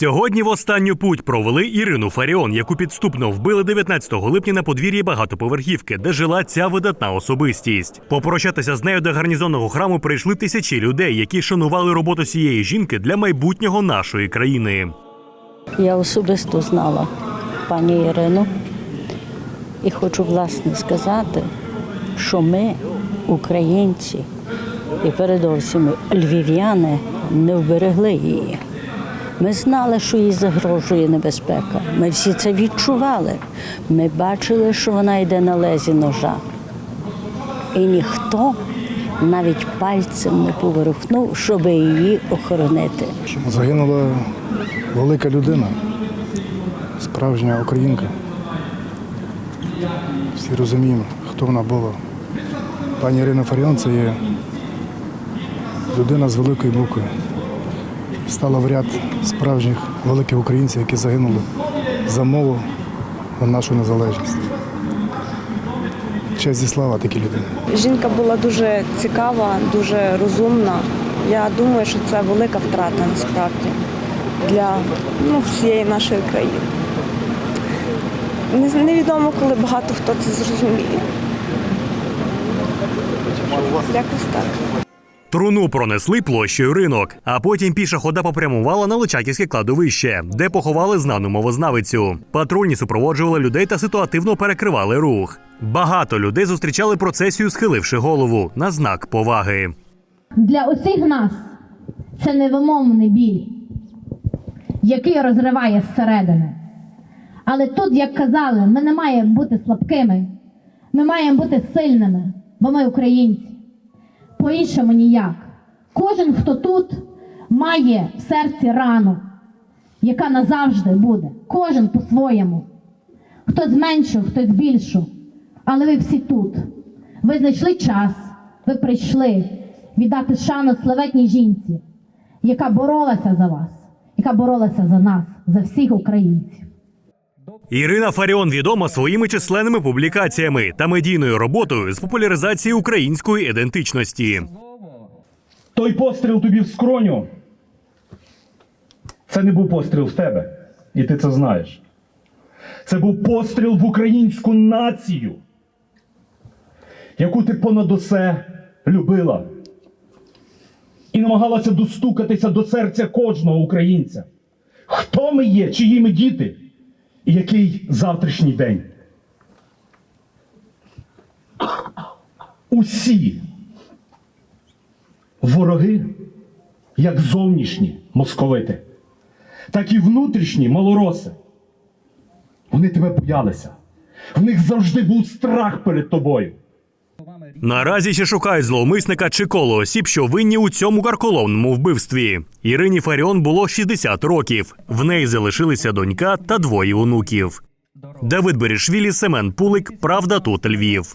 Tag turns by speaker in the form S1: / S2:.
S1: Сьогодні в останню путь провели Ірину Фаріон, яку підступно вбили 19 липня на подвір'ї багатоповерхівки, де жила ця видатна особистість. Попрощатися з нею до гарнізонного храму прийшли тисячі людей, які шанували роботу цієї жінки для майбутнього нашої країни.
S2: Я особисто знала пані Ірину і хочу власне сказати, що ми, українці, і передовсім львів'яни, не вберегли її. Ми знали, що їй загрожує небезпека. Ми всі це відчували. Ми бачили, що вона йде на лезі ножа. І ніхто навіть пальцем не поворухнув, щоб її охоронити.
S3: Загинула велика людина, справжня українка. Всі розуміємо, хто вона була. Пані Ірина Фаріон це є людина з великої букви. Стала в ряд справжніх великих українців, які загинули за мову, за нашу незалежність. Честь і слава такій людині.
S4: Жінка була дуже цікава, дуже розумна. Я думаю, що це велика втрата насправді для ну, всієї нашої країни. Невідомо, коли багато хто це зрозуміє. Якось так.
S1: Труну пронесли площею ринок, а потім піша хода попрямувала на Личаківське кладовище, де поховали знану мовознавицю. Патрульні супроводжували людей та ситуативно перекривали рух. Багато людей зустрічали процесію, схиливши голову на знак поваги.
S5: Для усіх нас це невимовний біль, який розриває зсередини. Але тут, як казали, ми не маємо бути слабкими, ми маємо бути сильними, бо ми українці. По-іншому ніяк. Кожен, хто тут, має в серці рану, яка назавжди буде. Кожен по-своєму. Хтось меншу, хтось більшу. Але ви всі тут. Ви знайшли час, ви прийшли віддати шану славетній жінці, яка боролася за вас, яка боролася за нас, за всіх українців.
S1: Ірина Фаріон відома своїми численними публікаціями та медійною роботою з популяризації української ідентичності.
S6: Той постріл тобі в скроню. Це не був постріл в тебе. І ти це знаєш. Це був постріл в українську націю, яку ти понад усе любила. І намагалася достукатися до серця кожного українця. Хто ми є, чиї ми діти, і який завтрашній день. Усі Вороги, як зовнішні московити, так і внутрішні малороси. Вони тебе боялися. В них завжди був страх перед тобою.
S1: Наразі ще шукають зловмисника чи коло осіб, що винні у цьому карколомному вбивстві. Ірині Фаріон було 60 років. В неї залишилися донька та двоє онуків. Давид Берішвілі, Семен Пулик, Правда тут Львів.